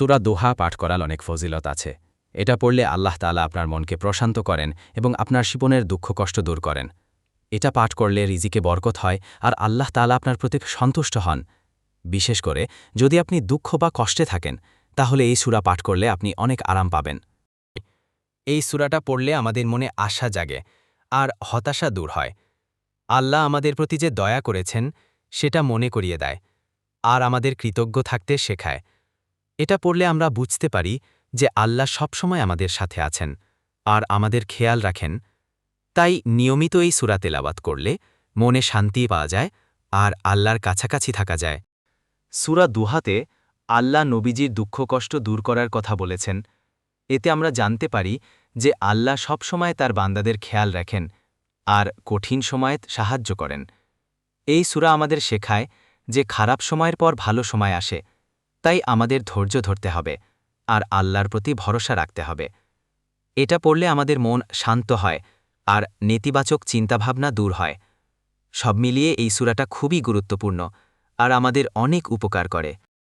সুরা দোহা পাঠ করার অনেক ফজিলত আছে। এটা পড়লে আল্লাহ তালা আপনার মনকে প্রশান্ত করেন এবং আপনার জীবনের দুঃখ কষ্ট দূর করেন। এটা পাঠ করলে রিজিকে বরকত হয় আর আল্লাহ তালা আপনার প্রতি সন্তুষ্ট হন। বিশেষ করে যদি আপনি দুঃখ বা কষ্টে থাকেন, তাহলে এই সুরা পাঠ করলে আপনি অনেক আরাম পাবেন। এই সুরাটা পড়লে আমাদের মনে আশা জাগে আর হতাশা দূর হয়। আল্লাহ আমাদের প্রতি যে দয়া করেছেন, সেটা মনে করিয়ে দেয় আর আমাদের কৃতজ্ঞ থাকতে শেখায়। এটা পড়লে আমরা বুঝতে পারি যে আল্লাহ সবসময় আমাদের সাথে আছেন আর আমাদের খেয়াল রাখেন। তাই নিয়মিত এই সুরা তেলাবাত করলে মনে শান্তি পাওয়া যায় আর আল্লাহর কাছাকাছি থাকা যায়। সুরা দুহাতে আল্লাহ নবীজির দুঃখ কষ্ট দূর করার কথা বলেছেন। এতে আমরা জানতে পারি যে আল্লাহ সবসময় তার বান্দাদের খেয়াল রাখেন আর কঠিন সময়ে সাহায্য করেন। এই সুরা আমাদের শেখায় যে খারাপ সময়ের পর ভালো সময় আসে তাই আমাদের ধৈর্য ধরতে হবে আর আল্লাহর প্রতি ভরসা রাখতে হবে। এটা পড়লে আমাদের মন শান্ত হয় আর নেতিবাচক চিন্তাভাবনা দূর হয়। সব মিলিয়ে এই সুরাটা খুবই গুরুত্বপূর্ণ আর আমাদের অনেক উপকার করে।